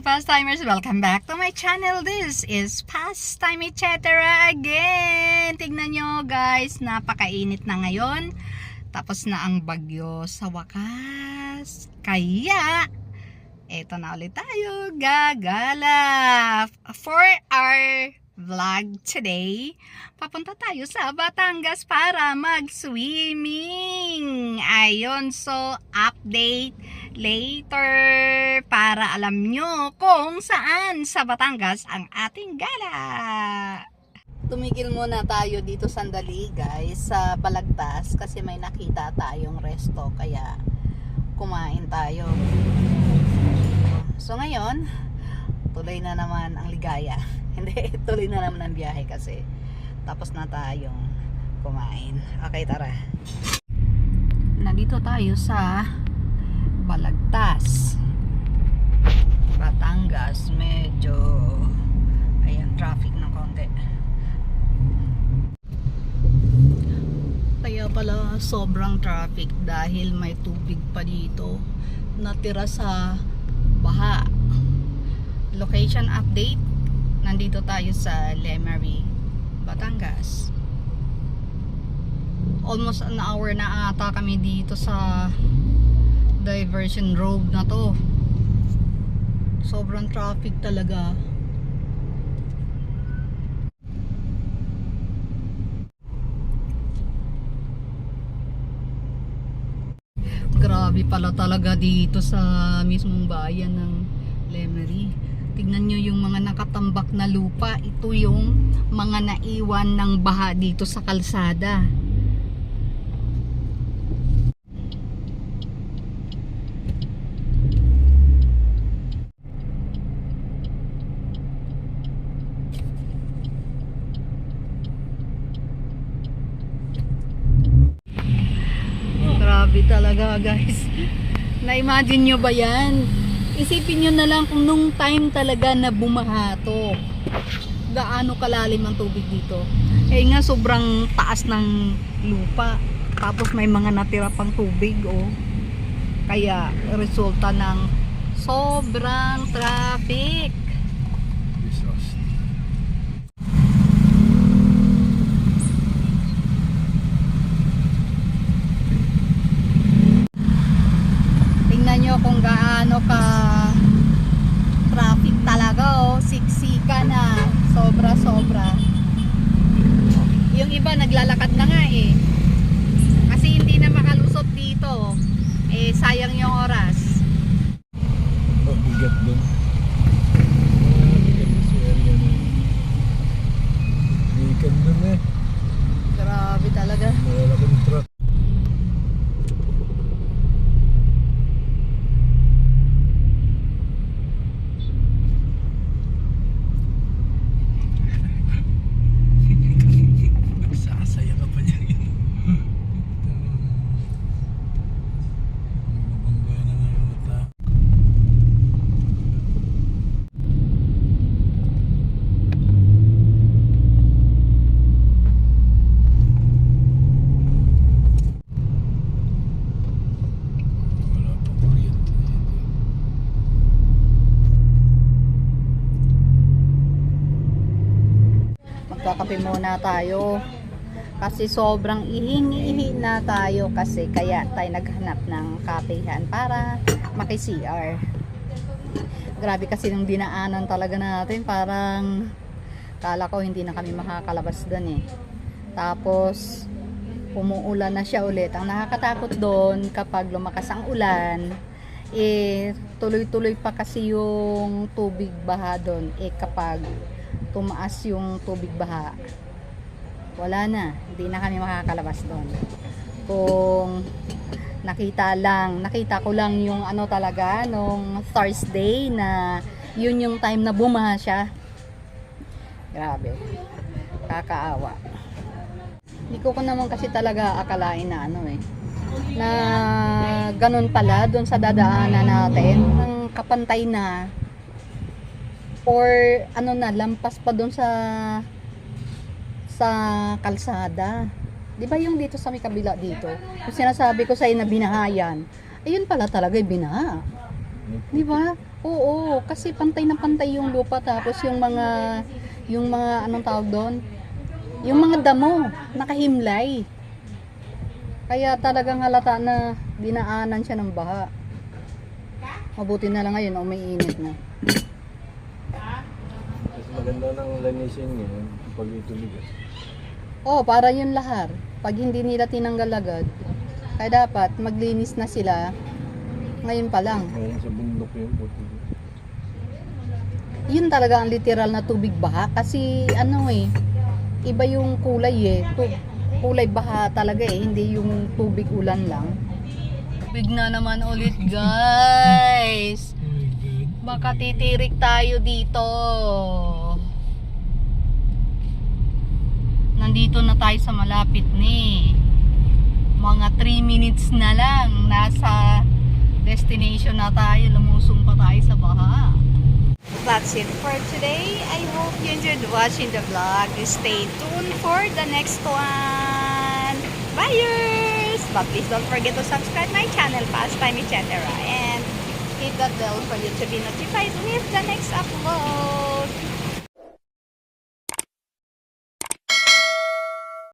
morning, Pastimers! Welcome back to my channel. This is Pastime Etc. again. Tignan nyo guys, napakainit na ngayon. Tapos na ang bagyo sa wakas. Kaya, eto na ulit tayo, gagala. For our vlog today, papunta tayo sa Batangas para mag-swimming. Ayon, so update later para alam nyo kung saan sa Batangas ang ating gala. Tumigil muna tayo dito sandali guys sa Balagtas kasi may nakita tayong resto kaya kumain tayo. So ngayon, tuloy na naman ang ligaya. Hindi, tuloy na naman ang biyahe kasi tapos na tayong kumain. Okay, tara. Nandito tayo sa Balagtas. Batangas, medyo ayan, traffic ng konti. Kaya pala sobrang traffic dahil may tubig pa dito natira sa baha. Location update. Nandito tayo sa Lemery, Batangas. Almost an hour na ata kami dito sa diversion road na to. Sobrang traffic talaga. Grabe pala talaga dito sa mismong bayan ng Lemery. Tignan nyo yung mga nakatambak na lupa. Ito yung mga naiwan ng baha dito sa kalsada. Grabe talaga guys. Na-imagine nyo ba yan? Isipin nyo na lang kung nung time talaga na bumaha to. Gaano kalalim ang tubig dito. Eh nga sobrang taas ng lupa. Tapos may mga natira pang tubig oh. Kaya resulta ng sobrang traffic. Tingnan nyo kung gaano ka traffic talaga oh. Siksika na. Sobra sobra. Yung iba naglalakad na nga eh. Kasi hindi na makalusot dito. Eh sayang yung oras. Mabigat doon. Mabigat sa area na yun. Bigat doon eh. Grabe talaga. Malalaking truck. Sasaya ka pa niya yun. Mabangga na nga yung mata. Wala pang kuryente. Magkakape muna tayo. Kasi sobrang ihing-ihi na tayo kasi kaya tayo naghanap ng kapehan para maki-CR. Grabe kasi ng dinaanan talaga natin. Parang kala ko hindi na kami makakalabas doon eh. Tapos umuulan na siya ulit. Ang nakakatakot doon kapag lumakas ang ulan, eh tuloy-tuloy pa kasi yung tubig baha doon. Eh kapag tumaas yung tubig baha, wala na. Hindi na kami makakalabas doon. Kung nakita lang, nakita ko lang yung ano talaga, nung Thursday na yun yung time na bumaha siya. Grabe. Kakaawa. Hindi ko ko naman kasi talaga akalain na ano eh. Na ganun pala doon sa dadaanan natin. Ang kapantay na or ano na lampas pa doon sa sa kalsada. 'Di ba yung dito sa may kabila dito? Yung sinasabi ko sa na binahayan. Ayun pala talaga yung binaha. 'Di ba? Oo, kasi pantay na pantay yung lupa tapos yung mga yung mga anong tawag doon? Yung mga damo nakahimlay. Kaya talagang halata na dinaanan siya ng baha. Mabuti na lang ngayon, umiinit na. Mas maganda ng lanisin ngayon pag ito bigas. Oh, para yun lahar. Pag hindi nila tinanggal agad, kaya dapat maglinis na sila ngayon pa lang. Ngayon sa bundok yung puti. Yun talaga ang literal na tubig baha kasi ano eh, iba yung kulay eh. Tu- kulay baha talaga eh, hindi yung tubig ulan lang. Tubig na naman ulit guys. Oh. Baka titirik tayo dito. Nandito na tayo sa malapit ni. Mga 3 minutes na lang. Nasa destination na tayo. Lumusong pa tayo sa baha. That's it for today. I hope you enjoyed watching the vlog. Stay tuned for the next one. Byeers! But please don't forget to subscribe my channel, Pastime, etc. And hit that bell for you to be notified with the next upload.